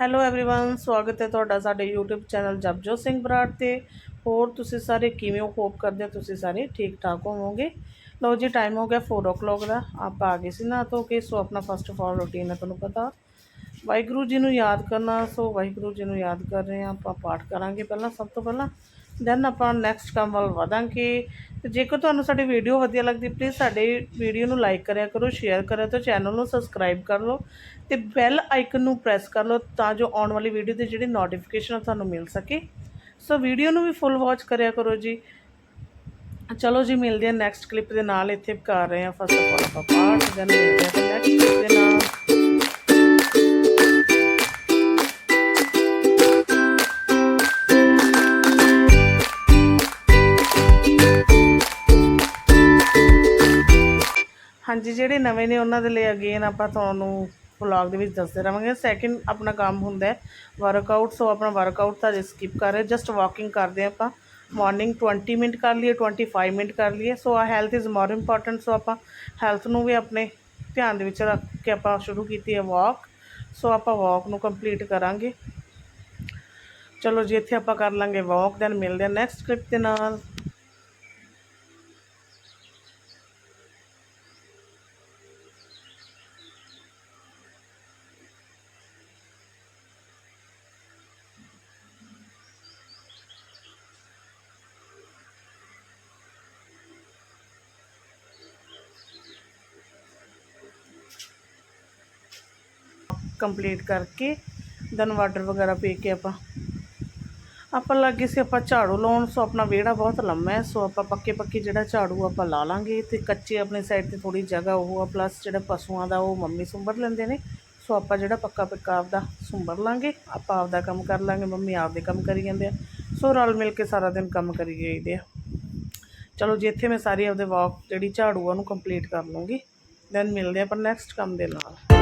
Hello everyone ਸਵਾਗਤ ਹੈ ਤੁਹਾਡਾ ਸਾਡੇ YouTube ਚੈਨਲ ਜਪਜੋਤ ਸਿੰਘ ਬਰਾੜ ਤੇ ਹੋਰ ਤੁਸੀਂ ਸਾਰੇ ਕਿਵੇਂ ਹੋ ਹੋਪ ਕਰਦੇ ਹਾਂ ਤੁਸੀਂ ਸਾਰੇ ਠੀਕ ਠਾਕ ਹੋਵੋਗੇ ਲਓ ਜੀ ਟਾਈਮ ਹੋ ਗਿਆ 4 o'clock ਦਾ ਆਪਾਂ ਆ ਗਏ ਸੀ ਨਾ ਤੋਂ ਕਿ ਸੋ ਆਪਣਾ ਫਸਟ ਆਫ ਆਲ ਰੂਟੀਨ ਹੈ ਤੁਹਾਨੂੰ ਪਤਾ ਵਾਹਿਗੁਰੂ ਜੀ ਨੂੰ ਯਾਦ ਕਰਨਾ ਸੋ ਵਾਹਿਗੁਰੂ ਜੀ ਨੂੰ ਯਾਦ ਕਰ ਰਹੇ ਹਾਂ ਆਪਾਂ ਪਾਠ ਕਰਾਂਗੇ ਪਹਿਲਾਂ ਸਭ ਤੋਂ ਪਹਿਲਾਂ ਦੈਨ ਆਪਾਂ ਨੈਕਸਟ ਕੰਮ ਵੱਲ ਵਧਾਂਗੇ। ਤੇ ਜੇਕਰ ਤੁਹਾਨੂੰ ਸਾਡੀ ਵੀਡੀਓ ਵਧੀਆ ਲੱਗਦੀ ਪਲੀਜ਼ ਸਾਡੇ ਵੀਡੀਓ ਨੂੰ ਲਾਈਕ ਕਰਿਆ ਕਰੋ ਸ਼ੇਅਰ ਕਰਿਆ ਤੇ ਚੈਨਲ ਨੂੰ ਸਬਸਕ੍ਰਾਈਬ ਕਰ ਲਓ ਤੇ ਬੈਲ ਆਈਕਨ ਨੂੰ ਪ੍ਰੈਸ ਕਰ ਲਓ ਤਾਂ ਜੋ ਆਉਣ ਵਾਲੀ ਵੀਡੀਓ ਦੀ ਜਿਹੜੀ ਨੋਟੀਫਿਕੇਸ਼ਨ ਤੁਹਾਨੂੰ ਮਿਲ ਸਕੇ। ਸੋ ਵੀਡੀਓ ਨੂੰ ਵੀ ਫੁੱਲ ਵਾਚ ਕਰਿਆ ਕਰੋ ਜੀ। ਚਲੋ ਜੀ, ਮਿਲਦੇ ਹਾਂ ਨੈਕਸਟ ਕਲਿੱਪ ਦੇ ਨਾਲ। ਇੱਥੇ ਕਰ ਰਹੇ ਹਾਂ ਫਸਟ ਆਫ ਆਲ ਆਪਾਂ ਪਾਠ ਦੈਨ ਮਿਲਦੇ ਹਾਂ ਨੈਕਸਟ ਕਲਿੱਪ ਦੇ ਨਾਲ। ਹਾਂਜੀ, ਜਿਹੜੇ ਨਵੇਂ ਨੇ ਉਹਨਾਂ ਦੇ ਲਈ ਅਗੇਨ ਆਪਾਂ ਤੁਹਾਨੂੰ ਵਲੌਗ ਦੇ ਵਿੱਚ ਦੱਸਦੇ ਰਵਾਂਗੇ। ਸੈਕਿੰਡ ਆਪਣਾ ਕੰਮ ਹੁੰਦਾ ਵਰਕਆਊਟ ਸੋ ਆਪਣਾ ਵਰਕਆਊਟ ਤਾਂ ਸਕਿਪ ਕਰ ਰਹੇ ਜਸਟ ਵਾਕਿੰਗ ਕਰਦੇ ਆਪਾਂ। ਮਾਰਨਿੰਗ 20 ਮਿੰਟ ਕਰ ਲਈਏ 25 ਮਿੰਟ ਕਰ ਲਈਏ। So ah health is more important so ਆਪਾਂ ਹੈਲਥ ਨੂੰ ਵੀ ਆਪਣੇ ਧਿਆਨ ਦੇ ਵਿੱਚ ਰੱਖ ਕੇ ਆਪਾਂ ਸ਼ੁਰੂ ਕੀਤੀ ਹੈ ਵਾਕ ਸੋ ਆਪਾਂ ਵਾਕ ਨੂੰ ਕੰਪਲੀਟ ਕਰਾਂਗੇ। ਚਲੋ ਜੀ, ਇੱਥੇ ਆਪਾਂ ਕਰ ਲਾਂਗੇ ਵਾਕ ਦੈਨ ਮਿਲਦੇ ਹਾਂ ਨੈਕਸਟ ਕਲਿੱਪ ਦੇ ਨਾਲ। ਕੰਪਲੀਟ ਕਰਕੇ ਦਨ ਵਾਟਰ ਵਗੈਰਾ ਪੀ ਕੇ ਆਪਾਂ ਆਪਾਂ ਲੱਗੇ ਸੀ ਆਪਾਂ ਝਾੜੂ ਲਾਉਣ, ਸੋ ਆਪਣਾ ਵਿਹੜਾ ਬਹੁਤ ਲੰਮਾ ਹੈ, ਸੋ ਆਪਾਂ ਪੱਕੇ ਪੱਕੇ ਜਿਹੜਾ ਝਾੜੂ ਆਪਾਂ ਲਾ ਲਾਂਗੇ, ਤੇ ਕੱਚੇ ਆਪਣੇ ਸਾਈਡ ਤੇ ਥੋੜੀ ਜਗ੍ਹਾ ਉਹ ਆ ਪਲੱਸ ਜਿਹੜਾ ਪਸ਼ੂਆਂ ਦਾ ਉਹ ਮੰਮੀ ਸੁੰਬਰ ਲੈਂਦੇ ਨੇ, ਸੋ ਆਪਾਂ ਜਿਹੜਾ ਪੱਕਾ ਪੱਕਾ ਆਪਦਾ ਸੁੰਬਰ ਲਾਂਗੇ, ਆਪਾਂ ਆਪਦਾ ਕੰਮ ਕਰ ਲਾਂਗੇ, ਮੰਮੀ ਆਪਦੇ ਕੰਮ ਕਰੀ ਜਾਂਦੇ ਆ, ਸੋ ਰਲ ਮਿਲ ਕੇ ਸਾਰਾ ਦਿਨ ਕੰਮ ਕਰੀ ਜਾਈਦੇ ਆ। ਚਲੋ ਜੀ, ਇੱਥੇ ਮੈਂ ਸਾਰੀ ਆਪਦੇ ਵਾਕ ਜਿਹੜੀ ਝਾੜੂ ਆ ਉਹਨੂੰ ਕੰਪਲੀਟ ਕਰ ਲੂੰਗੀ ਦੈਨ ਮਿਲਦੇ ਆਪਾਂ ਨੈਕਸਟ ਕੰਮ ਦੇ ਨਾਲ।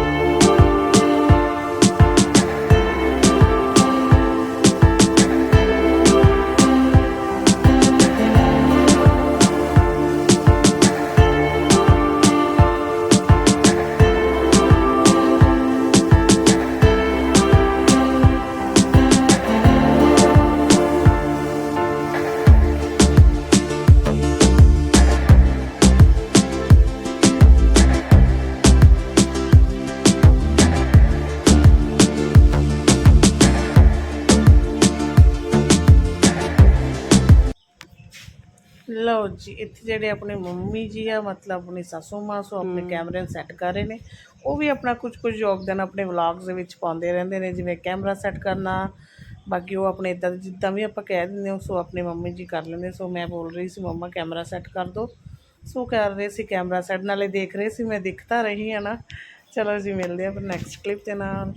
ਜੀ ਇੱਥੇ ਜਿਹੜੇ ਆਪਣੇ ਮੰਮੀ ਜੀ ਆ ਮਤਲਬ ਆਪਣੀ ਸਾਸੂ ਮਾਂ ਸੋ ਆਪਣੇ ਕੈਮਰੇ ਸੈੱਟ ਕਰ ਰਹੇ ਨੇ ਉਹ ਵੀ ਆਪਣਾ ਕੁਝ ਕੁਝ ਯੋਗਦਾਨ ਆਪਣੇ ਵਲੌਗਸ ਦੇ ਵਿੱਚ ਪਾਉਂਦੇ ਰਹਿੰਦੇ ਨੇ ਜਿਵੇਂ ਕੈਮਰਾ ਸੈੱਟ ਕਰਨਾ ਬਾਕੀ ਉਹ ਆਪਣੇ ਇਦਾਂ ਜਿੱਦਾਂ ਵੀ ਆਪਾਂ ਕਹਿ ਦਿੰਦੇ ਹਾਂ ਸੋ ਆਪਣੇ ਮੰਮੀ ਜੀ ਕਰ ਲੈਂਦੇ ਸੋ ਮੈਂ ਬੋਲ ਰਹੀ ਸੀ ਮੰਮਾ ਕੈਮਰਾ ਸੈੱਟ ਕਰ ਦਿਓ ਸੋ ਕਰ ਰਹੇ ਸੀ ਕੈਮਰਾ ਸੈੱਟ ਨਾਲੇ ਦੇਖ ਰਹੇ ਸੀ ਮੈਂ ਦਿਖਤਾ ਰਹੀ ਹਾਂ ਨਾ। ਚਲੋ ਜੀ ਮਿਲਦੇ ਹਾਂ ਫਿਰ ਨੈਕਸਟ ਕਲਿੱਪ ਦੇ ਨਾਲ।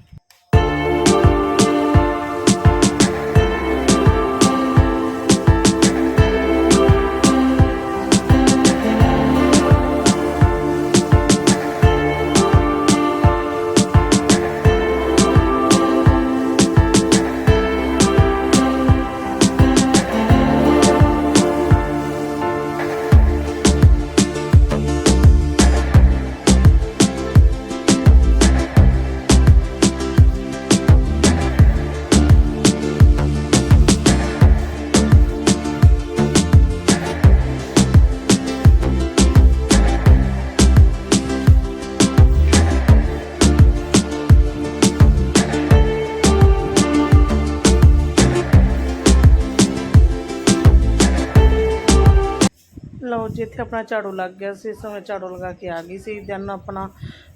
ਜਿੱਥੇ ਆਪਣਾ ਝਾੜੂ ਲੱਗ ਗਿਆ ਸੀ ਸਮੇਂ ਝਾੜੂ ਲਗਾ ਕੇ ਆ ਗਈ ਸੀ। ਦੈਨ ਆਪਣਾ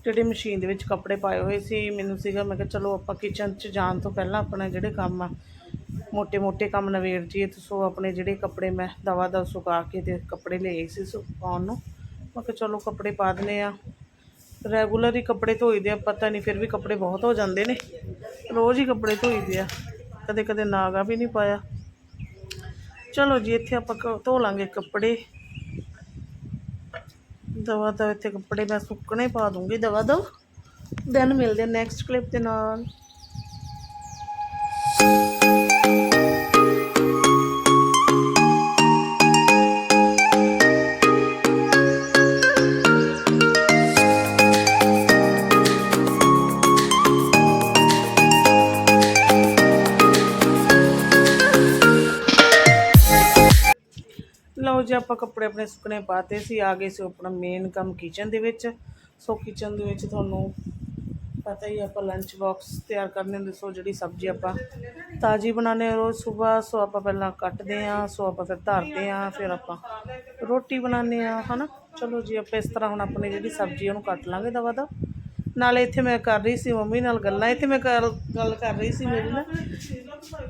ਜਿਹੜੇ ਮਸ਼ੀਨ ਦੇ ਵਿੱਚ ਕੱਪੜੇ ਪਾਏ ਹੋਏ ਸੀ, ਮੈਨੂੰ ਸੀਗਾ, ਮੈਂ ਕਿਹਾ ਚਲੋ ਆਪਾਂ ਕਿਚਨ 'ਚ ਜਾਣ ਤੋਂ ਪਹਿਲਾਂ ਆਪਣੇ ਜਿਹੜੇ ਕੰਮ ਆ ਮੋਟੇ ਮੋਟੇ ਕੰਮ ਨਵੇੜ ਜੀਏ ਤੇ ਸੋ ਆਪਣੇ ਜਿਹੜੇ ਕੱਪੜੇ ਮੈਂ ਦਵਾ ਦਾ ਸੁਕਾ ਕੇ ਤੇ ਕੱਪੜੇ ਲਏ ਸੀ ਸੁਕਾਉਣ ਨੂੰ। ਮੈਂ ਕਿਹਾ ਚਲੋ ਕੱਪੜੇ ਪਾ ਦਨੇ ਆ ਰੈਗੂਲਰ ਹੀ ਕੱਪੜੇ ਧੋਈਦੇ ਆ, ਪਤਾ ਨਹੀਂ ਫਿਰ ਵੀ ਕੱਪੜੇ ਬਹੁਤ ਹੋ ਜਾਂਦੇ ਨੇ। ਰੋਜ਼ ਹੀ ਕੱਪੜੇ ਧੋਈਦੇ ਆ। ਕਦੇ ਕਦੇ ਨਾਗਾ ਵੀ ਨਹੀਂ ਪਾਇਆ। ਚਲੋ ਜੀ, ਇੱਥੇ ਆਪਾਂ ਧੋ ਲਾਂਗੇ ਕੱਪੜੇ। ਦਵਾ ਤਾਂ ਇੱਥੇ ਕੱਪੜੇ ਮੈਂ ਸੁੱਕਣੇ ਪਾ ਦੂੰਗੀ, ਦਵਾ ਦੋ ਦੈਨ ਮਿਲਦੇ ਨੈਕਸਟ ਕਲਿੱਪ ਦੇ ਨਾਲ। ਲਓ ਜੀ, ਆਪਾਂ ਕੱਪੜੇ ਆਪਣੇ ਸੁੱਕਣੇ ਪਾਤੇ ਸੀ, ਆ ਗਏ ਸੀ ਆਪਣਾ ਮੇਨ ਕੰਮ ਕਿਚਨ ਦੇ ਵਿੱਚ। ਸੋ ਕਿਚਨ ਦੇ ਵਿੱਚ ਤੁਹਾਨੂੰ ਪਤਾ ਹੀ ਆਪਾਂ ਲੰਚ ਬਾਕਸ ਤਿਆਰ ਕਰਨੇ ਹੁੰਦੇ, ਸੋ ਜਿਹੜੀ ਸਬਜ਼ੀ ਆਪਾਂ ਤਾਜ਼ੀ ਬਣਾਉਂਦੇ ਹਾਂ ਰੋਜ਼ ਸਵੇਰ, ਸੋ ਆਪਾਂ ਪਹਿਲਾਂ ਕੱਟਦੇ ਹਾਂ, ਸੋ ਆਪਾਂ ਫਿਰ ਧਰਦੇ ਹਾਂ, ਫਿਰ ਆਪਾਂ ਰੋਟੀ ਬਣਾਉਂਦੇ ਹਾਂ, ਹਨਾ? ਚਲੋ ਜੀ, ਆਪਾਂ ਇਸ ਤਰ੍ਹਾਂ ਹੁਣ ਆਪਣੀ ਜਿਹੜੀ ਸਬਜ਼ੀ ਉਹਨੂੰ ਕੱਟ ਲਾਂਗੇ ਦਵਾ ਦਾ ਨਾਲੇ ਇੱਥੇ ਮੈਂ ਕਰ ਰਹੀ ਸੀ ਮੰਮੀ ਨਾਲ ਗੱਲਾਂ, ਇੱਥੇ ਮੈਂ ਕਰ, ਗੱਲ ਕਰ ਰਹੀ ਸੀ ਮੇਰੀ ਨਾ।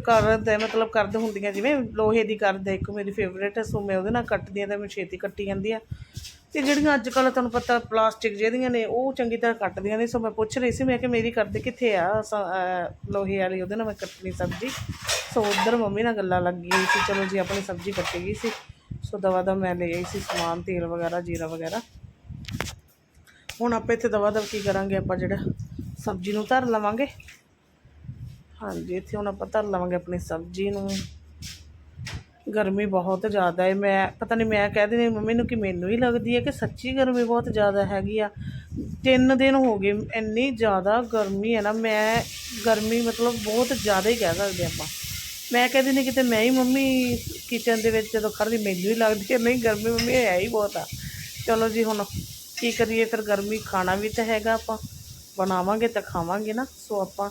ਕਰਦੇ ਮਤਲਬ ਕਰਦ ਹੁੰਦੀਆਂ ਜਿਵੇਂ ਲੋਹੇ ਦੀ ਕਰਦੇ, ਇੱਕ ਮੇਰੀ ਫੇਵਰੇਟ ਹੈ, ਸੋ ਮੈਂ ਉਹਦੇ ਨਾਲ ਕੱਟਦੀ ਹਾਂ ਤਾਂ ਮੈਂ ਛੇਤੀ ਕੱਟੀ ਜਾਂਦੀ ਆ ਤੇ ਜਿਹੜੀਆਂ ਅੱਜ ਕੱਲ੍ਹ ਤੁਹਾਨੂੰ ਪਤਾ ਪਲਾਸਟਿਕ ਜਿਹੜੀਆਂ ਨੇ, ਉਹ ਚੰਗੀ ਤਰ੍ਹਾਂ ਕੱਟਦੀਆਂ ਨੇ। ਸੋ ਮੈਂ ਪੁੱਛ ਰਹੀ ਸੀ, ਮੈਂ ਕਿ ਮੇਰੀ ਕਰਦ ਕਿੱਥੇ ਆ? ਸ- ਅਹ, ਲੋਹੇ ਵਾਲੀ, ਉਹਦੇ ਨਾਲ ਮੈਂ ਕੱਟਣੀ ਸਬਜ਼ੀ। ਸੋ ਉਧਰ ਮੰਮੀ ਨਾਲ ਗੱਲਾਂ ਲੱਗ ਗਈ ਸੀ, ਚਲੋ ਜੀ ਆਪਣੀ ਸਬਜ਼ੀ ਕੱਟੀ ਗਈ ਸੀ। ਸੋ ਦਵਾ ਦਾ ਮੈਂ ਲੈ ਆਈ ਸੀ ਸਮਾਨ, ਤੇਲ ਵਗੈਰਾ, ਜੀਰਾ ਵਗੈਰਾ। ਹੁਣ ਆਪਾਂ ਇੱਥੇ ਦਵਾ ਦਵ ਕੀ ਕਰਾਂਗੇ, ਆਪਾਂ ਜਿਹੜਾ ਸਬਜ਼ੀ ਨੂੰ ਧਰ ਲਵਾਂਗੇ। ਹਾਂਜੀ, ਇੱਥੇ ਹੁਣ ਆਪਾਂ ਧਰ ਲਵਾਂਗੇ ਆਪਣੀ ਸਬਜ਼ੀ ਨੂੰ। ਗਰਮੀ ਬਹੁਤ ਜ਼ਿਆਦਾ ਹੈ ਮੈਂ, ਪਤਾ ਨਹੀਂ ਮੈਂ ਕਹਿ ਦਿੰਦੀ ਮੰਮੀ ਨੂੰ ਕਿ ਮੈਨੂੰ ਹੀ ਲੱਗਦੀ ਹੈ ਕਿ ਸੱਚੀ ਗਰਮੀ ਬਹੁਤ ਜ਼ਿਆਦਾ ਹੈਗੀ ਆ। ਤਿੰਨ ਦਿਨ ਹੋ ਗਏ, ਇੰਨੀ ਜ਼ਿਆਦਾ ਗਰਮੀ ਹੈ ਨਾ, ਮੈਂ ਗਰਮੀ ਮਤਲਬ ਬਹੁਤ ਜ਼ਿਆਦਾ ਹੀ ਕਹਿ ਸਕਦੇ ਆਪਾਂ। ਮੈਂ ਕਹਿੰਦੀ ਨਹੀਂ ਕਿਤੇ ਮੈਂ ਹੀ ਮੰਮੀ ਕਿਚਨ ਦੇ ਵਿੱਚ ਜਦੋਂ ਖੜਦੀ ਮੈਨੂੰ ਹੀ ਲੱਗਦੀ ਹੈ, ਨਹੀਂ, ਗਰਮੀ ਮੰਮੀ ਹੈ ਹੀ ਬਹੁਤ ਆ। ਚਲੋ ਜੀ, ਹੁਣ ਕੀ ਕਰੀਏ? ਫਿਰ ਗਰਮੀ ਖਾਣਾ ਵੀ ਤਾਂ ਹੈਗਾ ਆਪਾਂ। ਬਣਾਵਾਂਗੇ ਤਾਂ ਖਾਵਾਂਗੇ ਨਾ। ਸੋ ਆਪਾਂ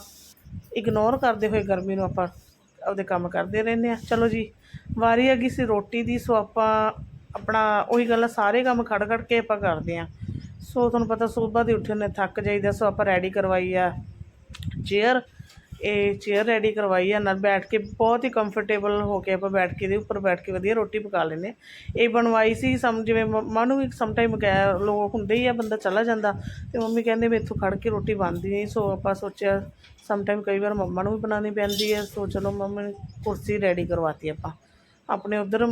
ਇਗਨੋਰ ਕਰਦੇ ਹੋਏ ਗਰਮੀ ਨੂੰ ਆਪਾਂ ਆਪਦੇ ਕੰਮ ਕਰਦੇ ਰਹਿੰਦੇ ਆ ਚਲੋ ਜੀ, ਵਾਰੀ ਆ ਗਈ ਸੀ ਰੋਟੀ ਦੀ। ਸੋ ਆਪਾਂ ਆਪਣਾ ਉਹੀ ਗੱਲ ਆ, ਸਾਰੇ ਕੰਮ ਖੜ ਖੜ ਕੇ ਆਪਾਂ ਕਰਦੇ ਆ ਸੋ ਤੁਹਾਨੂੰ ਪਤਾ ਸਵੇਰ ਦੇ ਉੱਠੇ ਨੇ ਥੱਕ ਜਾਈਦਾ। ਸੋ ਆਪਾਂ ਰੈਡੀ ਕਰਵਾਈ ਆ ਚੇਅਰ ਇਹ ਚੇਅਰ ਰੈਡੀ ਕਰਵਾਈ ਆ ਨਾਲ ਬੈਠ ਕੇ ਬਹੁਤ ਹੀ ਕੰਫਰਟੇਬਲ ਹੋ ਕੇ ਆਪਾਂ ਬੈਠ ਕੇ ਦੇ ਉੱਪਰ ਬੈਠ ਕੇ ਵਧੀਆ ਰੋਟੀ ਪਕਾ ਲੈਂਦੇ ਇਹ ਬਣਵਾਈ ਸੀ ਸਮ ਜਿਵੇਂ ਮੰਮਾ ਨੂੰ ਵੀ ਸਮ ਟਾਈਮ ਕਹਿ ਲੋਕ ਹੁੰਦੇ ਹੀ ਆ ਬੰਦਾ ਚਲਾ ਜਾਂਦਾ ਤੇ ਮੰਮੀ ਕਹਿੰਦੇ ਵੀ ਇੱਥੋਂ ਖੜ ਕੇ ਰੋਟੀ ਬਣਦੀ ਨਹੀਂ, ਸੋ ਆਪਾਂ ਸੋਚਿਆ ਸਮ ਟਾਈਮ ਕਈ ਵਾਰ ਮੰਮਾ ਨੂੰ ਵੀ ਬਣਾਉਣੀ ਪੈਂਦੀ ਹੈ, ਸੋ ਚਲੋ ਮੰਮੀ ਨੇ ਕੁਰਸੀ ਰੈਡੀ ਕਰਵਾਤੀ ਆਪਾਂ। ਆਪਣੇ ਉਧਰ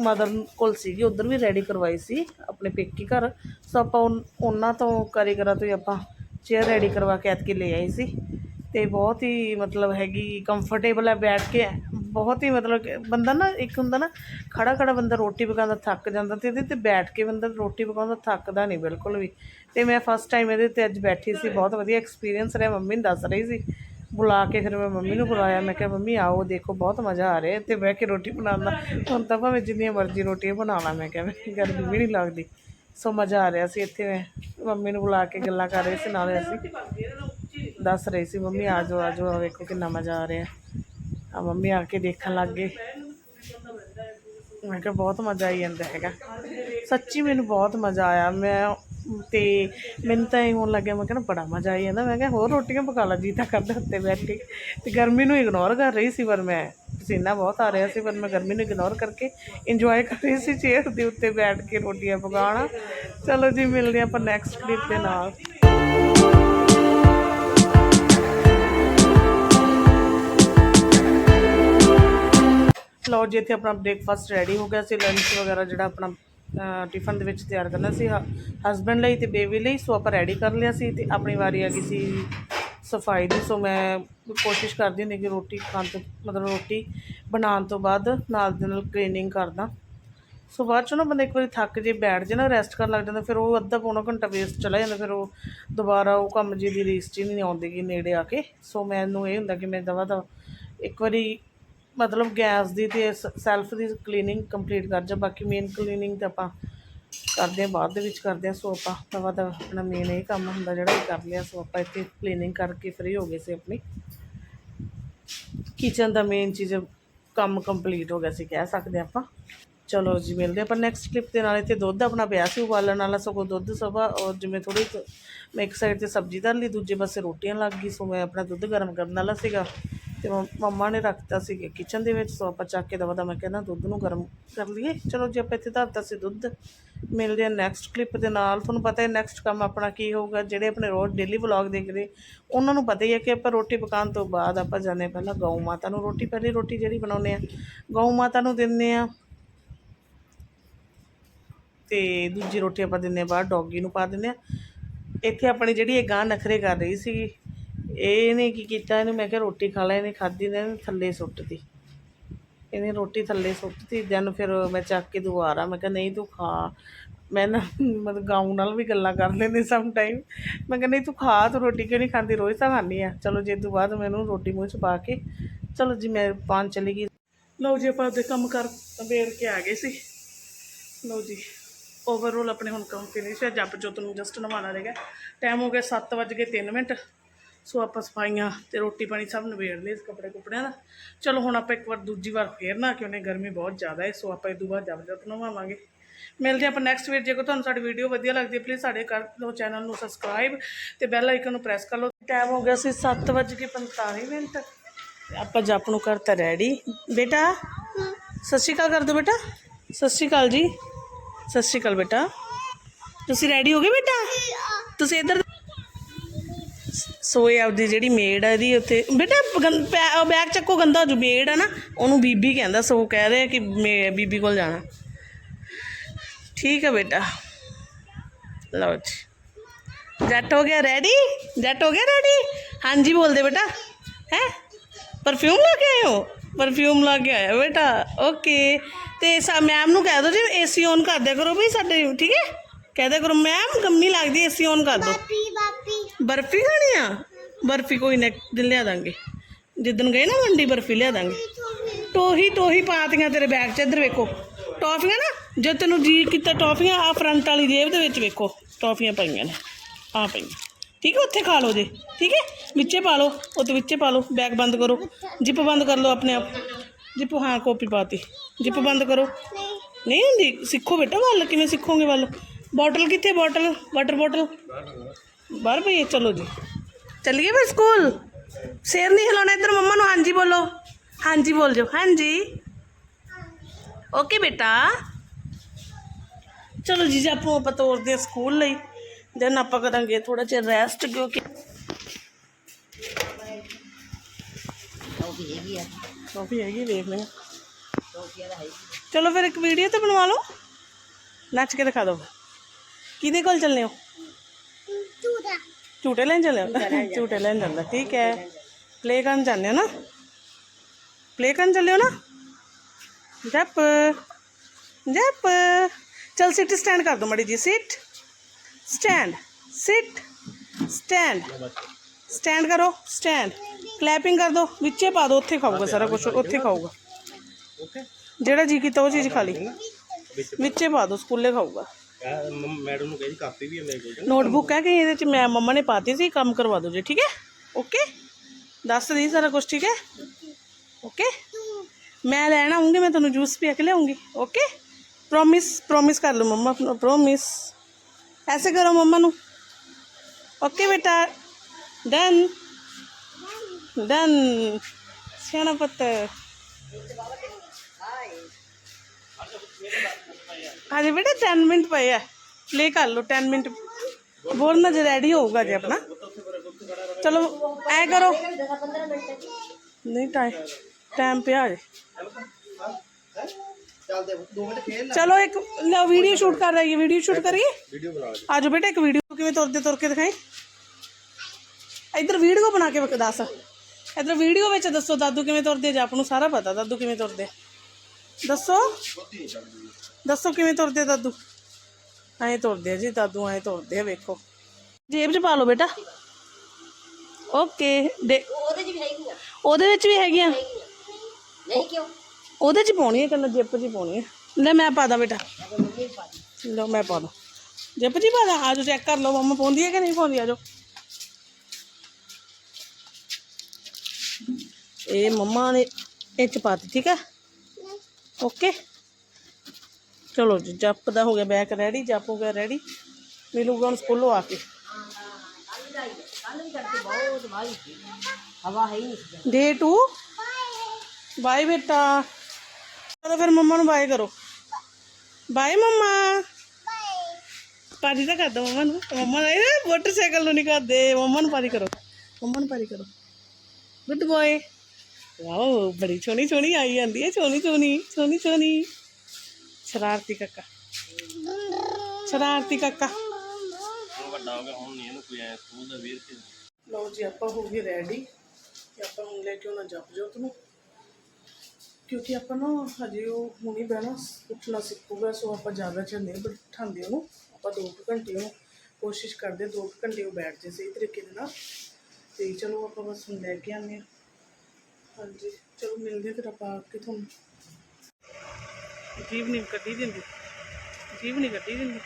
ਮਦਰ ਕੋਲ ਸੀਗੀ, ਉਧਰ ਵੀ ਰੈਡੀ ਕਰਵਾਈ ਸੀ ਆਪਣੇ ਪੇਕੀ ਘਰ। ਸੋ ਆਪਾਂ ਉਨ- ਉਹਨਾਂ ਤੋਂ ਕਾਰੀਗਰਾਂ ਤੋਂ ਹੀ ਆਪਾਂ ਚੇਅਰ ਰੈਡੀ ਕਰਵਾ ਕੇ ਐਤਕੀ ਲੈ ਆਈ ਸੀ। ਤੇ ਬਹੁਤ ਹੀ ਮਤਲਬ ਹੈਗੀ ਕੰਫਰਟੇਬਲ ਹੈ ਬੈਠ ਕੇ। ਬਹੁਤ ਹੀ ਮਤਲਬ ਕਿ ਬੰਦਾ ਨਾ ਇੱਕ ਹੁੰਦਾ ਨਾ, ਖੜਾ ਖੜਾ ਬੰਦਾ ਰੋਟੀ ਪਕਾਉਂਦਾ ਥੱਕ ਜਾਂਦਾ ਤੇ ਇਹਦੇ ਤੇ ਬੈਠ ਕੇ ਬੰਦਾ ਰੋਟੀ ਪਕਾਉਂਦਾ ਥੱਕਦਾ ਨਹੀਂ ਬਿਲਕੁਲ ਵੀ। ਤੇ ਮੈਂ ਫਸਟ ਟਾਈਮ ਇਹਦੇ ਤੇ ਅੱਜ ਬੈਠੀ ਸੀ, ਬਹੁਤ ਵਧੀਆ ਐਕਸਪੀਰੀਅੰਸ ਰਿਹਾ, ਮੰਮੀ ਨੂੰ ਦੱਸ ਰਹੀ ਸੀ। ਬੁਲਾ ਕੇ ਫਿਰ ਮੈਂ ਮੰਮੀ ਨੂੰ ਬੁਲਾਇਆ, ਮੈਂ ਕਿਹਾ, ਮੰਮੀ, ਆਓ, ਦੇਖੋ, ਬਹੁਤ ਮਜ਼ਾ ਆ ਰਿਹਾ ਇੱਥੇ ਬਹਿ ਕੇ ਰੋਟੀ ਬਣਾਉਣ ਦਾ। ਹੁਣ ਤਾਂ ਭਾਵੇਂ ਜਿੰਨੀਆਂ ਮਰਜ਼ੀ ਰੋਟੀਆਂ ਬਣਾ ਲਾਂ, ਮੈਂ ਕਿਹਾ, ਮੈਂ ਗਰਮੀ ਵੀ ਨਹੀਂ ਲੱਗਦੀ। ਸੋ ਮਜ਼ਾ ਆ ਰਿਹਾ ਸੀ ਇੱਥੇ ਮੈਂ ਮੰਮੀ ਨੂੰ ਬੁਲਾ ਕੇ ਗੱਲਾਂ ਕਰ ਰਹੀ ਸੀ, ਨਾਲੇ ਅਸੀਂ। ਦੱਸ ਰਹੇ ਸੀ, ਮੰਮੀ ਆ ਜਾਓ ਆ ਜਾਓ ਆ ਵੇਖੋ ਕਿੰਨਾ ਮਜ਼ਾ ਆ ਰਿਹਾ। ਆ ਮੰਮੀ ਆ ਕੇ ਦੇਖਣ ਲੱਗ ਗਏ। ਮੈਂ ਕਿਹਾ ਬਹੁਤ ਮਜ਼ਾ ਆਈ ਜਾਂਦਾ ਹੈਗਾ। ਸੱਚੀ ਮੈਨੂੰ ਬਹੁਤ ਮਜ਼ਾ ਆਇਆ। ਮੈਂ ਤੇ ਮੈਨੂੰ ਤਾਂ ਇਹ ਹੋਣ ਲੱਗਿਆ, ਮੈਂ ਕਿਹਾ ਨਾ ਬੜਾ ਮਜ਼ਾ ਆਈ ਜਾਂਦਾ। ਮੈਂ ਕਿਹਾ ਹੋਰ ਰੋਟੀਆਂ ਪਕਾ ਲਾ ਜੀ ਤਾਂ ਕਰਦੇ ਉੱਤੇ ਬੈਠ ਕੇ। ਤੇ ਗਰਮੀ ਨੂੰ ਇਗਨੋਰ ਕਰ ਰਹੀ ਸੀ, ਪਰ ਮੈਂ ਪਸੀਨਾ ਬਹੁਤ ਆ ਰਿਹਾ ਸੀ, ਪਰ ਮੈਂ ਗਰਮੀ ਨੂੰ ਇਗਨੋਰ ਕਰਕੇ ਇੰਜੋਏ ਕਰ ਰਹੀ ਸੀ ਚੇਅਰ ਦੇ ਉੱਤੇ ਬੈਠ ਕੇ ਰੋਟੀਆਂ ਪਕਾਉਣਾ। ਚਲੋ ਜੀ, ਮਿਲਦੇ ਆਪਾਂ ਨੈਕਸਟ ਕਲਿੱਪ ਦੇ ਨਾਲ। ਲਓ ਜੀ, ਇੱਥੇ ਆਪਣਾ ਬ੍ਰੇਕਫਾਸਟ ਰੈਡੀ ਹੋ ਗਿਆ ਸੀ ਲੰਚ ਵਗੈਰਾ ਜਿਹੜਾ ਆਪਣਾ ਟਿਫਨ ਦੇ ਵਿੱਚ ਤਿਆਰ ਕਰਨਾ ਸੀ ਹਸਬੈਂਡ ਲਈ ਤੇ ਬੇਬੀ ਲਈ, ਸੋ ਆਪਾਂ ਰੈਡੀ ਕਰ ਲਿਆ ਸੀ ਤੇ ਆਪਣੀ ਵਾਰੀ ਆ ਗਈ ਸੀ ਸਫ਼ਾਈ ਦੀ, ਸੋ ਮੈਂ ਕੋਸ਼ਿਸ਼ ਕਰਦੀ ਹੁੰਦੀ ਕਿ ਰੋਟੀ ਖਾਣ ਤੋਂ, ਮਤਲਬ ਰੋਟੀ ਬਣਾਉਣ ਤੋਂ ਬਾਅਦ ਨਾਲ ਦੇ ਨਾਲ ਕਲੀਨਿੰਗ ਕਰਦਾ। ਸੋ ਬਾਅਦ ਚੋਂ ਨਾ ਬੰਦਾ ਇੱਕ ਵਾਰੀ ਥੱਕ ਜੇ, ਬੈਠ ਜੇ ਨਾ ਰੈਸਟ ਕਰਨ ਲੱਗ ਜਾਂਦਾ, ਫਿਰ ਉਹ ਅੱਧਾ ਪੌਣਾ ਘੰਟਾ ਵੇਸਟ ਚਲਾ ਜਾਂਦਾ, ਫਿਰ ਉਹ ਦੁਬਾਰਾ ਉਹ ਕੰਮ ਜੀ ਦੀ ਰੀਸ 'ਚ ਹੀ ਨਹੀਂ ਆਉਂਦੀਗੀ ਨੇੜੇ ਆ ਕੇ। ਸੋ ਮੈਨੂੰ ਇਹ ਹੁੰਦਾ ਕਿ ਮੈਂ ਦਵਾ ਦਾ ਇੱਕ ਵਾਰੀ ਮਤਲਬ ਗੈਸ ਦੀ ਤੇ ਸੈਲਫ ਦੀ ਕਲੀਨਿੰਗ ਕੰਪਲੀਟ ਕਰ ਜਾ, ਬਾਕੀ ਮੇਨ ਕਲੀਨਿੰਗ ਤਾਂ ਆਪਾਂ ਕਰਦੇ ਹਾਂ, ਬਾਅਦ ਦੇ ਵਿੱਚ ਕਰਦੇ ਹਾਂ ਸੋ ਆਪਾਂ ਦਵਾ ਦਾ ਆਪਣਾ ਮੇਨ ਇਹ ਕੰਮ ਹੁੰਦਾ ਜਿਹੜਾ ਇਹ ਕਰ ਲਿਆ ਸੋ ਆਪਾਂ ਇੱਥੇ ਕਲੀਨਿੰਗ ਕਰਕੇ ਫ੍ਰੀ ਹੋ ਗਏ ਸੀ ਆਪਣੀ। ਕਿਚਨ ਦਾ ਮੇਨ ਚੀਜ਼, ਕੰਮ ਕੰਪਲੀਟ ਹੋ ਗਿਆ ਸੀ, ਕਹਿ ਸਕਦੇ ਆਪਾਂ। ਚਲੋ ਜੀ, ਮਿਲਦੇ ਆਪਾਂ ਨੈਕਸਟ ਕਲਿੱਪ ਦੇ ਨਾਲ। ਇੱਥੇ ਦੁੱਧ ਆਪਣਾ ਪਿਆ ਸੀ, ਉਬਾਲਣ ਵਾਲਾ, ਸਗੋਂ ਦੁੱਧ ਸਵਾ, ਔਰ ਜਿਵੇਂ ਥੋੜੀ ਮੈਂ ਇੱਕ ਸਾਈਡ ਤੇ ਸਬਜ਼ੀ ਧਰ ਲਈ, ਦੂਜੇ ਪਾਸੇ ਰੋਟੀਆਂ ਲੱਗ ਗਈ, ਸੋ ਮੈਂ ਆਪਣਾ ਦੁੱਧ ਗਰਮ ਕਰਨ ਵਾਲਾ ਸੀਗਾ। ਤੇ ਮੰਮ- ਮੰਮਾ ਨੇ ਰੱਖਤਾ ਸੀ ਕਿਚਨ ਦੇ ਵਿੱਚ, ਸੋ ਆਪਾਂ ਚੱਕ ਕੇ ਦਵਾ ਦਾ ਮੈਂ ਕਹਿੰਦਾ ਦੁੱਧ ਨੂੰ ਗਰਮ ਕਰ ਲਈਏ। ਚਲੋ ਜੇ, ਆਪਾਂ ਇੱਥੇ ਧਰਤਾ ਸੀ ਦੁੱਧ। ਮਿਲਦੇ ਆ ਨੈਕਸਟ ਕਲਿੱਪ ਦੇ ਨਾਲ। ਤੁਹਾਨੂੰ ਪਤਾ ਹੈ ਨੈਕਸਟ ਕੰਮ ਆਪਣਾ ਕੀ ਹੋਊਗਾ? ਜਿਹੜੇ ਆਪਣੇ ਰੋਜ਼ ਡੇਲੀ ਵਲੌਗ ਦੇਖਦੇ, ਉਹਨਾਂ ਨੂੰ ਪਤਾ ਹੀ ਹੈ ਕਿ ਆਪਾਂ ਰੋਟੀ ਪਕਾਉਣ ਤੋਂ ਬਾਅਦ ਆਪਾਂ ਜਾਂਦੇ ਹਾਂ ਪਹਿਲਾਂ ਗਊ ਮਾਤਾ ਨੂੰ ਰੋਟੀ, ਪਹਿਲੀ ਰੋਟੀ ਜਿਹੜੀ ਬਣਾਉਂਦੇ ਆ ਗਊ ਮਾਤਾ ਨੂੰ ਦਿੰਦੇ ਆ ਤੇ ਦੂਜੀ ਰੋਟੀ ਆਪਾਂ ਦਿੰਦੇ ਹਾਂ ਬਾਹਰ, ਡੌਗੀ ਨੂੰ ਪਾ ਦਿੰਦੇ ਆ ਇੱਥੇ ਆਪਣੀ ਜਿਹੜੀ ਇਹ ਗਾਂ ਨਖਰੇ ਕਰ ਰਹੀ ਸੀ ਇਹਨੇ ਕੀ ਕੀਤਾ, ਇਹਨੂੰ ਮੈਂ ਕਿਹਾ ਰੋਟੀ ਖਾ ਲੈ, ਇਹਨੇ ਖਾਧੀ ਨੇ, ਇਹਨੇ ਥੱਲੇ ਸੁੱਟਤੀ। ਇਹਨੇ ਰੋਟੀ ਥੱਲੇ ਸੁੱਟਤੀ ਦੈਨ ਫਿਰ ਮੈਂ ਚੱਕ ਕੇ ਦੁਬਾਰਾ, ਮੈਂ ਕਿਹਾ ਨਹੀਂ ਤੂੰ ਖਾ। ਮੈਂ ਨਾ ਮਤਲਬ ਗਾਉਂ ਨਾਲ ਵੀ ਗੱਲਾਂ ਕਰ ਲੈਂਦੇ ਸਮ ਟਾਈਮ ਮੈਂ ਕਿਹਾ ਨਹੀਂ ਤੂੰ ਖਾ, ਤੂੰ ਰੋਟੀ ਕਿਉਂ ਨਹੀਂ ਖਾਂਦੀ? ਰੋਜ਼ ਤਾਂ ਖਾਂਦੀ ਆ। ਚਲੋ ਜੇ ਤੋਂ ਬਾਅਦ ਮੈਨੂੰ ਰੋਟੀ ਮੂੰਹ 'ਚ ਪਾ ਕੇ, ਚਲੋ ਜੀ ਮੈਂ ਪਾਣ ਚਲੀ ਗਈ। ਲਓ ਜੀ ਆਪਾਂ ਉਹਦੇ ਕੰਮ ਕਰ ਵੇਰ ਕੇ ਆ ਗਏ ਸੀ। ਲਓ ਜੀ ਓਵਰਆਲ ਆਪਣੇ ਹੁਣ ਕੰਮ ਫਿਨਿਸ਼ ਹੈ। ਜੱਪ ਜੋਤ ਨੂੰ ਜਸਟ ਨਵਾਉਣਾ ਰਹਿ ਗਿਆ ਟਾਈਮ ਹੋ ਗਿਆ 7:03 ਮਿੰਟ। ਸੋ ਆਪਾਂ ਸਫਾਈਆਂ ਤੇ ਰੋਟੀ ਪਾਣੀ ਸਭ ਨਿਬੇੜ ਲਏ ਇਸ ਕੱਪੜੇ ਕੁਪੜਿਆਂ ਦਾ। ਚਲੋ ਹੁਣ ਆਪਾਂ ਇੱਕ ਵਾਰ ਦੂਜੀ ਵਾਰ ਫੇਰ ਨਾ ਕਿਉਂ ਗਰਮੀ ਬਹੁਤ ਜ਼ਿਆਦਾ ਹੈ ਸੋ ਆਪਾਂ ਇਹ ਤੋਂ ਬਾਅਦ ਜੱਪ ਜੋਤ ਨਵਾਵਾਂਗੇ। ਮਿਲਦੇ ਆਪਾਂ ਨੈਕਸਟ ਵੀਡੀਓ ਜੇਕਰ ਤੁਹਾਨੂੰ ਸਾਡੀ ਵੀਡੀਓ ਵਧੀਆ ਲੱਗਦੀ ਹੈ ਪਲੀਜ਼ ਸਾਡੇ ਕਰ ਲਓ ਚੈਨਲ ਨੂੰ ਸਬਸਕ੍ਰਾਈਬ ਤੇ ਬੈਲ ਆਈਕਨ ਨੂੰ ਪ੍ਰੈਸ ਕਰ ਲਓ। ਟਾਈਮ ਹੋ ਗਿਆ ਸੀ 7:45 ਮਿੰਟ। ਤੇ ਆਪਾਂ ਜੱਪ ਨੂੰ ਕਰਤਾ ਰੈਡੀ ਬੇਟਾ ਸਤਿ ਸ਼੍ਰੀ ਅਕਾਲ ਕਰ ਦਿਓ ਬੇਟਾ। ਸਤਿ ਸ਼੍ਰੀ ਅਕਾਲ ਜੀ। ਸਤਿ ਸ਼੍ਰੀ ਅਕਾਲ ਬੇਟਾ। ਤੁਸੀਂ ਰੈਡੀ ਹੋ ਗਏ ਬੇਟਾ? ਤੁਸੀਂ ਇੱਧਰ ਸੋ ਇਹ ਆਪਦੀ ਜਿਹੜੀ ਮੇਡ ਹੈ ਇਹਦੀ ਉੱਥੇ, ਬੇਟਾ ਗੰ- ਪੈ- ਉਹ ਬੈਗ ਚੱਕੋ ਗੰਦਾ ਜੋ ਮੇਡ ਆ ਨਾ, ਉਹਨੂੰ ਬੀਬੀ ਕਹਿੰਦਾ, ਸੋ ਕਹਿ ਰਿਹਾ ਕਿ ਮੇ- ਬੀਬੀ ਕੋਲ ਜਾਣਾ। ਠੀਕ ਹੈ ਬੇਟਾ। ਲਓ ਜੀ। ਜੱਟ ਹੋ ਗਿਆ ਰੈਡੀ ਜੱਟ ਹੋ ਗਿਆ ਰੈਡੀ ਹਾਂਜੀ ਬੋਲਦੇ ਬੇਟਾ। ਹੈ? ਪਰਫਿਊਮ ਲਾ ਕੇ ਆਏ ਹੋ? ਪਰਫਿਊਮ ਲਾ ਕੇ ਆਇਆ ਬੇਟਾ। ਓਕੇ ਤੇ ਸਾ ਮੈਮ ਨੂੰ ਕਹਿ ਦਿਓ ਜੀ ਏਸੀ ਔਨ ਕਰ ਦਿਆ ਕਰੋ ਵੀ ਸਾਡੇ, ਠੀਕ ਹੈ? ਕਹਿ ਦਿਆ ਕਰੋ ਮੈਮ ਗੰਮੀ ਲੱਗਦੀ ਏਸੀ ਔਨ ਕਰ ਦਿਓ ਬਾਪੀ ਬਾਪੀ। ਬਰਫੀ ਖਾਣੀ ਆ? ਬਰਫੀ ਕੋਈ ਨੈਕਸਟ ਦਿਨ ਲਿਆ ਦਾਂਗੇ। ਜਿੱਦਣ ਗਏ ਨਾ ਮੰਡੀ ਬਰਫੀ ਲਿਆ ਦਾਂਗੇ। ਟੋਹੀ ਟੋਹੀ। ਪਾਤੀਆਂ ਤੇਰੇ ਬੈਗ 'ਚ ਇੱਧਰ ਵੇਖੋ। ਟੌਫੀਆਂ ਨਾ ਜੇ ਤੈਨੂੰ ਜੀ ਕੀਤਾ ਟੌਫੀਆਂ ਆ ਫਰੰਟ ਵਾਲੀ ਜੇਬ ਦੇ ਵਿੱਚ ਵੇਖੋ ਟੌਫੀਆਂ ਪਈਆਂ ਨੇ ਆ ਪਈਆਂ। ਠੀਕ ਹੈ ਉੱਥੇ ਖਾ ਲਓ ਜੇ। ਠੀਕ ਹੈ ਵਿੱਚੇ ਪਾ ਲਓ ਉੱਤੇ ਵਿੱਚੇ ਪਾ ਲਓ ਬੈਗ ਬੰਦ ਕਰੋ। ਜਿੱਪ ਬੰਦ ਕਰ ਲਓ ਆਪਣੇ ਆਪ। ਜਿੱਪ ਹਾਂ ਕਾਪੀ ਪਾਤੀ ਜਿੱਪ ਬੰਦ ਕਰੋ। ਨਹੀਂ। ਨਹੀਂ ਹੁੰਦੀ? ਸਿੱਖੋ ਬੇਟਾ ਵੱਲ ਕਿਵੇਂ ਸਿੱਖੋਗੇ ਵੱਲ? ਬੋਟਲ ਕਿੱਥੇ ਬੋਟਲ ਵਾਟਰ ਬੋਟਲ ਬਾਹਰ ਪਈ ਹੈ ਚਲੋ ਜੀ ਚੱਲੀਏ ਫਿਰ ਸਕੂਲ ਸਿਰ ਨਹੀਂ ਹਿਲਾਉਣਾ ਇੱਧਰ ਮੰਮਾ ਨੂੰ ਹਾਂਜੀ ਬੋਲੋ ਹਾਂਜੀ ਬੋਲ ਜਾਓ ਹਾਂਜੀ ਓਕੇ ਬੇਟਾ ਚਲੋ ਜੀ ਜੀ ਆਪਾਂ ਆਪਾਂ ਤੋਰਦੇ ਹਾਂ ਸਕੂਲ ਲਈ ਦੈਨ ਆਪਾਂ ਕਰਾਂਗੇ ਥੋੜਾ ਜਿਹਾ ਰੈਸਟ ਕਿਉਂਕਿ ਕਾਫੀ ਹੈਗੀ ਵੇਖ ਲਿਆ ਚਲੋ ਫਿਰ ਇੱਕ ਵੀਡੀਓ ਤੇ ਬਣਵਾ ਲਓ ਨੱਚ ਕੇ ਦਿਖਾ ਦਿਓ ਕਿਹਦੇ ਕੋਲ ਚੱਲਨੇ ਹੋ ਤੂੜਾ ਝੂਟੇ ਲੈਣ ਚੱਲੇ ਹੋ ਝੂਟੇ ਲੈਣ ਜਾਂਦਾ ਠੀਕ ਹੈ ਪਲੇ ਕਰਨ ਜਾਂਦੇ ਹੋ ਨਾ ਪਲੇ ਕਰਨ ਚੱਲੇ ਹੋ ਨਾ ਜੱਪ ਜੱਪ ਚਲ ਸਿੱਟ ਸਟੈਂਡ ਕਰ ਦੋ ਮੜੀ ਜੀ sit stand sit stand stand ਕਰੋ ਸਟੈਂਡ ਕਲੈਪਿੰਗ ਕਰ ਦੋ ਵਿੱਚੇ ਪਾ ਦੋ ਉੱਥੇ ਖਾਊਗਾ ਸਾਰਾ ਕੁਝ ਉੱਥੇ ਖਾਊਗਾ ਜਿਹੜਾ ਜੀ ਕੀਤਾ ਉਹ ਚੀਜ਼ ਖਾ ਲਈ ਵਿੱਚੇ ਪਾ ਦੋ ਸਕੂਲੇ ਖਾਊਗਾ ਮੈਡਮ ਨੂੰ ਕਹੀ ਕਾਪੀ ਵੀ ਹੈ ਮੇਰੇ ਕੋਲ ਨੋਟਬੁੱਕ ਹੈ ਕਿ ਇਹਦੇ ਚ ਮੈਂ ਮੰਮਾ ਨੇ ਪਾਤੀ ਸੀ ਕੰਮ ਕਰਵਾ ਦਿਓ ਜੀ ਠੀਕ ਹੈ ਓਕੇ ਦੱਸ ਦੀ ਸਾਰਾ ਕੁਝ ਠੀਕ ਹੈ ਓਕੇ ਮੈਂ ਲੈਣ ਆਉਂਗੀ ਮੈਂ ਤੁਹਾਨੂੰ ਜੂਸ ਪੀ ਕੇ ਲਿਆਉਂਗੀ ਓਕੇ ਪ੍ਰੋਮਿਸ ਪ੍ਰੋਮਿਸ ਕਰ ਲਓ ਮੰਮਾ ਪ੍ਰੋਮਿਸ ਐਸੇ ਕਰੋ ਮੰਮਾ ਨੂੰ ਓਕੇ ਬੇਟਾ ਡਨ ਡਨ ਸਿਆਣਾ ਪੁੱਤ ਹਾਂਜੀ ਬੇਟਾ 10 ਮਿੰਟ ਪਏ ਆ ਪਲੇ ਕਰ ਲਓ 10 ਮਿੰਟ ਬੋਲਣਾ ਜੇ ਰੈਡੀ ਹੋਊਗਾ ਜੇ ਆਪਣਾ ਚਲੋ ਐ ਕਰੋ ਨਹੀਂ ਟਾਈਮ ਟਾਈਮ ਪਿਆ ਜੇ ਚੱਲਦੇ 2 ਮਿੰਟ ਖੇਡ ਚਲੋ ਇੱਕ ਲਓ ਵੀਡੀਓ ਸ਼ੂਟ ਕਰ ਰਹੀ ਹੈ ਵੀਡੀਓ ਸ਼ੂਟ ਕਰੀਏ ਵੀਡੀਓ ਬਣਾ ਲਈ ਆਜੋ ਬੇਟਾ ਇੱਕ ਵੀਡੀਓ ਕਿਵੇਂ ਤੁਰਦੇ ਤੁਰ ਕੇ ਦਿਖਾਈ ਇੱਧਰ ਵੀਡੀਓ ਬਣਾ ਕੇ ਵਿਖ- ਦੱਸ ਇੱਧਰ ਵੀਡੀਓ ਵਿੱਚ ਦੱਸੋ ਦਾਦੂ ਕਿਵੇਂ ਤੁਰਦੇ ਜੇ ਆਪ ਨੂੰ ਸਾਰਾ ਪਤਾ ਦਾਦੂ ਕਿਵੇਂ ਤੁਰਦੇ ਦੱਸੋ? ਦੱਸੋ ਕਿਵੇਂ ਤੁਰਦੇ ਦਾਦੂ? ਐਂ ਤੁਰਦੇ ਆ ਜੀ ਦਾਦੂ ਐਂ ਤੁਰਦੇ ਆ ਵੇਖੋ। ਜੇਬ 'ਚ ਪਾ ਲਓ ਬੇਟਾ। ਓਕੇ ਦੇ ਉਹਦੇ ਚ ਵੀ ਹੈਗੀਆਂ। ਉਹਦੇ ਵਿੱਚ ਵੀ ਹੈਗੀਆਂ? ਨਹੀਂ ਕਿਉਂ? ਉਹਦੇ 'ਚ ਪਾਉਣੀ ਹੈ ਕਹਿੰਦਾ ਜਿੱਪ 'ਚ ਹੀ ਪਾਉਣੀ ਹੈ। ਲੈ ਮੈਂ ਪਾ ਦਾਂ ਬੇਟਾ। ਲਓ ਮੈਂ ਪਾ ਦਾਂ। ਜਿੱਪ 'ਚ ਹੀ ਪਾ ਦਾਂ? ਆਜੋ ਚੈੱਕ ਕਰ ਲਓ ਮੰਮਾ ਪਾਉਂਦੀ ਹੈ ਕਿ ਨਹੀਂ ਪਾਉਂਦੀ? ਆਜੋ। ਇਹ ਮੰਮਾ ਨੇ ਇਹ 'ਚ ਪਾਤੀ ਠੀਕ ਹੈ? ਓਕੇ ਚਲੋ ਜੀ, ਜੱਪ ਦਾ ਹੋ ਗਿਆ, ਬੈਕ ਰੈਡੀ ਜੱਪ ਹੋ ਗਿਆ ਰੈਡੀ ਮਿਲੂਗਾ ਹੁਣ ਸਕੂਲੋਂ ਆ ਕੇ। ਡੇ ਟੂ ਬਾਏ ਬੇਟਾ। ਚਲੋ ਫਿਰ ਮੰਮਾ ਨੂੰ ਬਾਏ ਕਰੋ। Bye mumma. ਪਾਰੀ ਤਾਂ ਕਰਦਾ ਮੰਮਾ ਨੂੰ ਮੰਮਾ ਨੇ ਮੋਟਰਸਾਈਕਲ ਨੂੰ ਨਹੀਂ ਕਰਦੇ ਮੰਮਾ ਨੂੰ ਪਾਰੀ ਕਰੋ। ਮੰਮਾ ਨੂੰ ਪਾਰੀ ਕਰੋ। ਗੁੱਡ ਬੋਏ ਵਾਓ ਬੜੀ ਸੋਹਣੀ ਸੋਹਣੀ ਆਈ ਜਾਂਦੀ ਹੈ ਸੋਹਣੀ ਸੋਹਣੀ ਸੋਹਣੀ ਸੋਹਣੀ ਸ਼ਰਾਰਤੀ ਕਾਕਾ। ਸ਼ਰਾਰਤੀ ਕਾਕਾ। ਹੁਣ ਵੱਡਾ ਹੋ ਗਿਆ ਹੁਣ ਨਹੀਂ ਇਹਨੂੰ ਕੋਈ ਐ ਸਕੂਲ ਦਾ ਵੀਰ ਤੇ ਲਓ ਜੀ ਆਪਾਂ ਹੋ ਗਏ ਰੈਡੀ ਤੇ ਆਪਾਂ ਹੁਣ ਲੈ ਕੇ ਉਹਨਾਂ ਜਪ ਜੋਤ ਨੂੰ। ਕਿਉਂਕਿ ਆਪਾਂ ਨਾ ਹਜੇ ਉਹ ਹੁਣੀ ਬਹਿਣਾ ਉੱਠਣਾ ਸਿੱਖੂਗਾ ਸੋ ਆਪਾਂ ਜ਼ਿਆਦਾ ਚਿਰ ਨਹੀਂ ਬਿਠਾਉਂਦੇ ਉਹਨੂੰ। ਆਪਾਂ ਦੋ ਕੁ ਘੰਟੇ ਉਹ ਕੋਸ਼ਿਸ਼ ਕਰਦੇ ਦੋ ਕੁ ਘੰਟੇ ਉਹ ਬੈਠ ਜੇ ਸਹੀ ਤਰੀਕੇ ਦੇ ਨਾਲ। ਤੇ ਚਲੋ ਆਪਾਂ ਬਸ ਹੁਣ ਲੈ ਕੇ ਆਉਂਦੇ ਹਾਂ। ਹਾਂਜੀ, ਚਲੋ ਮਿਲਦੇ ਫਿਰ ਆਪਾਂ ਆ ਕੇ ਤੁਹਾਨੂੰ। ਜੀਵ ਨਹੀਂ ਕੱਢੀ ਦਿੰਦੀ। ਜੀਵ ਨਹੀਂ ਕੱਢੀ ਦਿੰਦੀ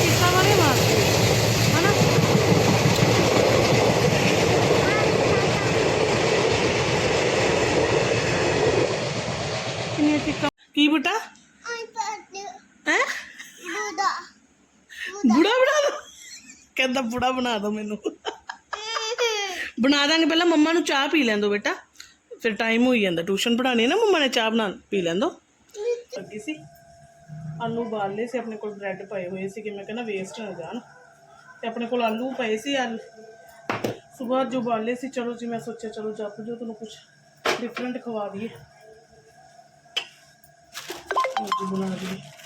ਕਿੱਸਾ ਵਾਲੇ ਮਾਰਦੇ ਹਨਾ ਕਿੰਨੀਆਂ ਚੀਕਾਂ ਕੀ ਬੇਟਾ ਹੈ ਬੁੜਾ ਬਣਾ ਦੋ ਕਹਿੰਦਾ ਬੁੜਾ ਬਣਾ ਦੋ ਮੈਨੂੰ। ਬਣਾ ਦਾਂਗੇ, ਪਹਿਲਾਂ ਮੰਮਾ ਨੂੰ ਚਾਹ ਪੀ ਲੈਣ ਦੋ ਬੇਟਾ। ਫਿਰ ਟਾਈਮ ਹੋਈ ਜਾਂਦਾ। ਟਿਊਸ਼ਨ ਪੜਾਣੀ ਨਾ ਮੰਮਾ ਨੇ, ਚਾਹ ਬਣਾ, ਪੀ ਲੈਣ ਦੋ। ਲੱਗੀ ਸੀ। ਆਲੂ ਉਬਾਲ ਸੀ, ਆਪਣੇ ਕੋਲ ਬ੍ਰੈਡ ਪਏ ਹੋਏ ਸੀ ਕਿ ਮੈਂ ਕਹਿੰਦਾ ਵੇਸਟ ਨਾ ਜਾਣ। ਤੇ ਆਪਣੇ ਕੋਲ ਆਲੂ ਪਏ ਸੀ, ਆਲ। ਸਵੇਰ ਜੋ ਬਾਲੇ ਸੀ। ਚਲੋ ਜੀ, ਮੈਂ ਸੋਚਿਆ, ਚਲੋ ਜੱਪ ਜੋ ਤੁਹਾਨੂੰ ਕੁਝ ਡਿਫਰੈਂਟ ਖਵਾ ਦਈਏ। ਅੱਜ ਬਣਾ ਦਈਏ।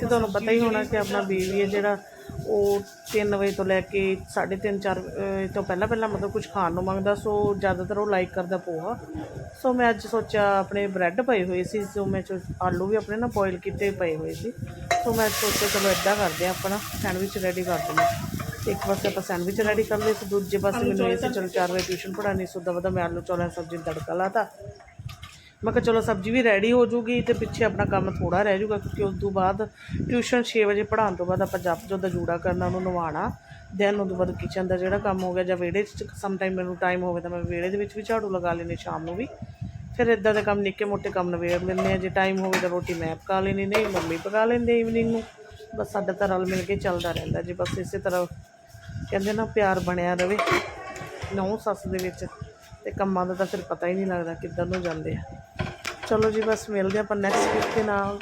ਇੱਥੇ ਤੁਹਾਨੂੰ ਪਤਾ ਹੀ ਹੋਣਾ ਕਿ ਆਪਣਾ ਬੇਬੀ ਹੈ ਜਿਹੜਾ ਉਹ 3 ਵਜੇ ਤੋਂ ਲੈ ਕੇ 3:30 4 ਤੋਂ ਪਹਿਲਾਂ ਪਹਿਲਾਂ ਮਤਲਬ ਕੁਝ ਖਾਣ ਨੂੰ ਮੰਗਦਾ ਸੋ ਜ਼ਿਆਦਾਤਰ ਉਹ ਲਾਈਕ ਕਰਦਾ ਪੋਹਾ। ਸੋ ਮੈਂ ਅੱਜ ਸੋਚਿਆ ਆਪਣੇ ਬ੍ਰੈਡ ਪਏ ਹੋਏ ਸੀ ਸੋ ਮੈਂ ਆਲੂ ਵੀ ਆਪਣੇ ਨਾ ਬੋਇਲ ਕੀਤੇ ਪਏ ਹੋਏ ਸੀ। ਸੋ ਮੈਂ ਸੋਚਿਆ ਚਲੋ ਇਦਾਂ ਕਰਦੇ ਆ ਆਪਣਾ ਸੈਂਡਵਿਚ ਰੈਡੀ ਕਰ ਦਿੰਦੇ। ਇੱਕ ਪਾਸੇ ਆਪਾਂ ਸੈਂਡਵਿਚ ਰੈਡੀ ਕਰ ਲਏ ਸੀ ਦੂਜੇ ਪਾਸੇ ਮੈਨੂੰ ਇਹ ਸੀ ਚਲੋ 4 ਵਜੇ ਟਿਊਸ਼ਨ ਪੜਾਉਣੀ ਸੋ ਦਵਾ ਦਾ ਮੈਂ ਆਲੂ ਚੌਲਾਂ ਸਬਜ਼ੀ ਤੜਕਾ ਲਾਤਾ। ਮੈਂ ਕਿਹਾ ਚਲੋ ਸਬਜ਼ੀ ਵੀ ਰੈਡੀ ਹੋ ਜੂਗੀ ਤੇ ਪਿੱਛੇ ਆਪਣਾ ਕੰਮ ਥੋੜਾ ਰਹਿ ਜੂਗਾ ਕਿਉਂਕਿ ਉਸ ਤੋਂ ਬਾਅਦ ਟਿਊਸ਼ਨ 6 ਵਜੇ ਪੜ੍ਹਾਉਣ ਤੋਂ ਬਾਅਦ ਆਪਾਂ ਜਪ ਜੋ ਦਾ ਜੂੜਾ ਕਰਨਾ, ਉਹਨੂੰ ਨਵਾਉਣਾ ਦੈਨ ਉਦੋਂ ਬਾਅਦ ਕਿਚਨ ਦਾ ਜਿਹੜਾ ਕੰਮ ਹੋ ਗਿਆ ਜਾਂ ਵਿਹੜੇ 'ਚ ਸਮ ਟਾਈਮ ਮੈਨੂੰ ਟਾਈਮ ਹੋਵੇ ਤਾਂ ਮੈਂ ਵਿਹੜੇ ਦੇ ਵਿੱਚ ਵੀ ਝਾੜੂ ਲਗਾ ਲੈਂਦੀ ਸ਼ਾਮ ਨੂੰ ਵੀ। ਫਿਰ ਇਦਾਂ ਦੇ ਕੰਮ, ਨਿੱਕੇ ਮੋਟੇ ਕੰਮ ਨਵੇੜ ਲੈਂਦੇ ਆ ਜੇ ਟਾਈਮ ਹੋਵੇ ਤਾਂ ਰੋਟੀ ਮੈਂ ਪਕਾ ਲੈਣੀ ਨਹੀਂ ਮੰਮੀ ਪਕਾ ਲੈਂਦੇ ਈਵਨਿੰਗ ਨੂੰ। ਬਸ ਸਾਡਾ ਤਾਂ ਰਲ ਮਿਲ ਕੇ ਚੱਲਦਾ ਰਹਿੰਦਾ, ਜੀ ਬਸ ਇਸੇ ਤਰ੍ਹਾਂ ਕਹਿੰਦੇ ਨਾ ਪਿਆਰ ਬਣਿਆ ਰਵੇ ਨੌ ਸੱਸ ਦੇ ਵਿੱਚ ਤੇ ਕੰਮਾਂ ਦਾ ਤਾਂ ਫਿਰ ਪਤਾ ਹੀ ਨਹੀਂ ਲੱਗਦਾ ਕਿੱਧਰ ਨੂੰ ਜਾਂਦੇ ਆ। ਚਲੋ ਜੀ ਬਸ ਮਿਲਦੇ ਆਪਾਂ ਨੈਕਸਟ ਵੀਕ ਦੇ ਨਾਲ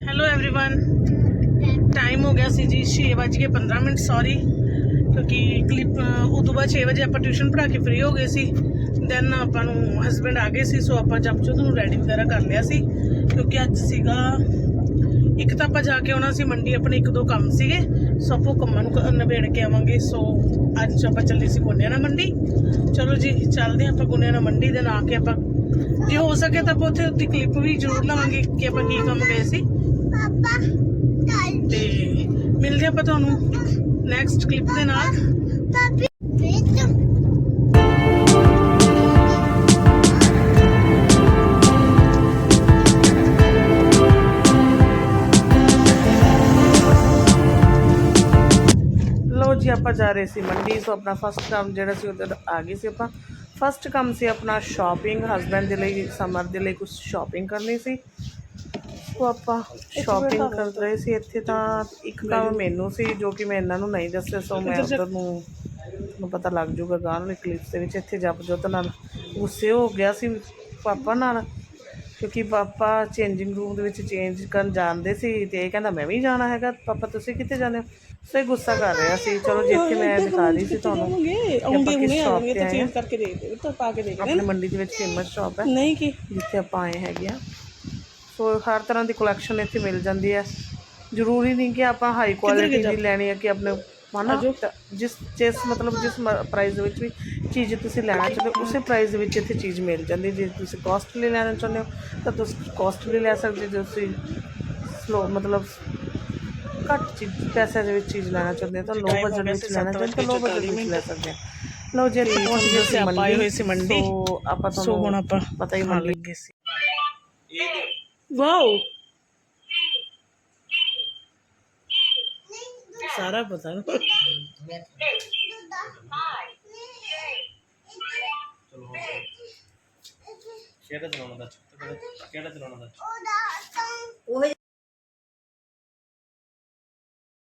ਹੈਲੋ एवरीवन ਟਾਈਮ ਹੋ ਗਿਆ ਸੀ ਜੀ 6:15 ਮਿੰਟ ਸੌਰੀ ਕਿਉਂਕਿ ਕਲਿੱਪ ਉਦੋਂ ਬਾਅਦ 6 ਵਜੇ ਆਪਾਂ ਟਿਊਸ਼ਨ ਪੜ੍ਹਾ ਕੇ ਫ੍ਰੀ ਹੋ ਗਏ ਸੀ ਦੈਨ ਆਪਾਂ ਨੂੰ ਹਸਬੰਡ ਆ ਗਏ ਸੀ ਸੋ ਆਪਾਂ ਜਪ ਚੋਂ ਨੂੰ ਰੈਡੀ ਵਗੈਰਾ ਕਰ ਲਿਆ ਸੀ ਕਿਉਂਕਿ ਅੱਜ ਸੀਗਾ ਇੱਕ ਤਾਂ ਆਪਾਂ ਜਾ ਕੇ ਆਉਣਾ ਸੀ ਮੰਡੀ ਆਪਣੇ ਇੱਕ ਦੋ ਕੰਮ ਸੀਗੇ ਸੋ ਆਪਾਂ ਕੰਮਾਂ ਨੂੰ ਨਿਬੇੜ ਕੇ ਆਵਾਂਗੇ ਸੋ ਅੱਜ ਆਪਾਂ ਚੱਲੇ ਸੀ ਗੋਨਿਆਣਾ ਮੰਡੀ। ਚਲੋ ਜੀ ਚੱਲਦੇ ਆਪਾਂ ਗੋਨਿਆਣਾ ਮੰਡੀ ਦੇ ਨਾਲ ਆ ਕੇ ਆਪਾਂ ਜੇ ਹੋ ਸਕੇ ਤਾਂ ਆਪਾਂ ਉੱਥੇ ਉੱਤੇ ਕਲਿੱਪ ਵੀ ਜ਼ਰੂਰ ਲਵਾਂਗੇ ਕਿ ਆਪਾਂ ਕੀ ਕੰਮ ਗਏ ਸੀ। ਤੇ ਮਿਲਦੇ ਆਪਾਂ ਤੁਹਾਨੂੰ ਨੈਕਸਟ ਕਲਿੱਪ ਦੇ ਨਾਲ। ਆਪਾਂ ਜਾ ਰਹੇ ਸੀ ਮੰਡੀ ਸੋ ਆਪਣਾ ਫਸਟ ਕੰਮ ਜਿਹੜਾ ਸੀ ਉਧਰ ਆ ਗਏ ਸੀ ਆਪਾਂ। ਫਸਟ ਕੰਮ ਸੀ ਆਪਣਾ ਸ਼ਾਪਿੰਗ ਹਸਬੰਡ ਦੇ ਲਈ ਸਮਰ ਦੇ ਲਈ ਕੁਝ ਸ਼ਾਪਿੰਗ ਕਰਨੀ ਸੀ। ਸੋ ਆਪਾਂ ਸ਼ਾਪਿੰਗ ਕਰ ਰਹੇ ਸੀ ਇੱਥੇ ਤਾਂ ਇੱਕ ਕੰਮ ਮੈਨੂੰ ਸੀ ਜੋ ਕਿ ਮੈਂ ਇਹਨਾਂ ਨੂੰ ਨਹੀਂ ਦੱਸਿਆ ਸੋ ਮੈਂ ਉਧਰ ਨੂੰ ਨੂੰ ਪਤਾ ਲੱਗ ਜਾਊਗਾ ਗਾਂ ਵਾਲੇ ਕਲਿੱਪਸ ਦੇ ਵਿੱਚ ਇੱਥੇ ਜਪ ਜੋਤ ਨਾਲ ਗੁੱਸੇ ਹੋ ਗਿਆ ਸੀ ਪਾਪਾ ਨਾਲ ਕਿਉਂਕਿ ਪਾਪਾ ਚੇਂਜਿੰਗ ਰੂਮ ਦੇ ਵਿੱਚ ਚੇਂਜ ਕਰਨ ਜਾਂਦੇ ਸੀ ਤੇ ਇਹ ਕਹਿੰਦਾ ਮੈਂ ਵੀ ਜਾਣਾ ਹੈਗਾ ਪਾਪਾ ਤੁਸੀਂ ਕਿੱਥੇ ਜਾਂਦੇ ਹੋ? ਸੋ ਗੁੱਸਾ ਕਰ ਰਿਹਾ ਸੀ ਚਲੋ ਜਿੱਥੇ ਮੈਂ ਦਿਖਾ ਰਹੀ ਸੀ ਤੁਹਾਨੂੰ ਆਪਾਂ ਕਿਸ ਸ਼ਾਪ ਤੇ ਹਾਂ ਕਰਕੇ ਦੇ ਦੇ ਤਾਂ ਪਾ ਕੇ ਦੇ ਆਪਣੇ ਮੰਡੀ ਦੇ ਵਿੱਚ ਫੇਮਸ ਸ਼ਾਪ ਹੈ ਨਹੀਂ ਕੀ ਜਿੱਥੇ ਆਪਾਂ ਆਏ ਹੈਗੇ ਆ। ਸੋ ਹਰ ਤਰ੍ਹਾਂ ਦੀ ਕਲੈਕਸ਼ਨ ਇੱਥੇ ਮਿਲ ਜਾਂਦੀ ਹੈ। ਜ਼ਰੂਰੀ ਨਹੀਂ ਕਿ ਆਪਾਂ ਹਾਈ ਕੁਆਲਿਟੀ ਦੀ ਲੈਣੀ ਹੈ ਕਿ ਆਪਣੇ ਤਾਂ ਜਿਸ ਜਿਸ ਮਤਲਬ ਜਿਸ ਪ੍ਰਾਈਸ ਦੇ ਵਿੱਚ ਵੀ ਚੀਜ਼ ਤੁਸੀਂ ਲੈਣਾ ਚਾਹੁੰਦੇ ਹੋ ਉਸੇ ਪ੍ਰਾਈਸ ਦੇ ਵਿੱਚ ਇੱਥੇ ਚੀਜ਼ ਮਿਲ ਜਾਂਦੀ ਜੇ ਤੁਸੀਂ ਕਾਸਟਲੀ ਲੈਣਾ ਚਾਹੁੰਦੇ ਹੋ ਤਾਂ ਤੁਸੀਂ ਕਾਸਟਲੀ ਲੈ ਸਕਦੇ ਜੇ ਤੁਸੀਂ ਸਲੋ ਮਤਲਬ ਘੱਟ ਚੀਜ਼ ਪੈਸੇ ਦੇ ਵਿੱਚ ਚੀਜ਼ ਲੈਣਾ ਚਾਹੁੰਦੇ ਹੋ ਤਾਂ ਲੋ ਬਜਟ ਵਿੱਚ ਲੈਣਾ ਚਾਹੁੰਦੇ ਹੋ ਤਾਂ ਲੋ ਬਜਟ ਵਿੱਚ ਲੈ ਸਕਦੇ ਆ। ਲਓ ਜੀ ਇੱਥੇ ਪਹੁੰਚ ਗਏ ਸੀ ਆਪਾਂ ਆਏ ਹੋਏ ਸੀ ਮੰਡੀ। ਸੋ ਆਪਾਂ ਸੋ ਤੁਹਾਨੂੰ ਹੁਣ ਆਪਾਂ ਪਤਾ ਹੀ ਖਾਣ ਮੰਡੀ ਲੱਗੇ ਸੀ। ਵਾਓ। ਸਾਰਾ ਪਤਾ ਨੂੰ। ਚਲੋ ਹੁਣ ਕਿਹੜਾ ਚਲਾਉਣਾ ਦਾ? ਕਿਹੜਾ ਚਲਾਉਣਾ ਦਾ?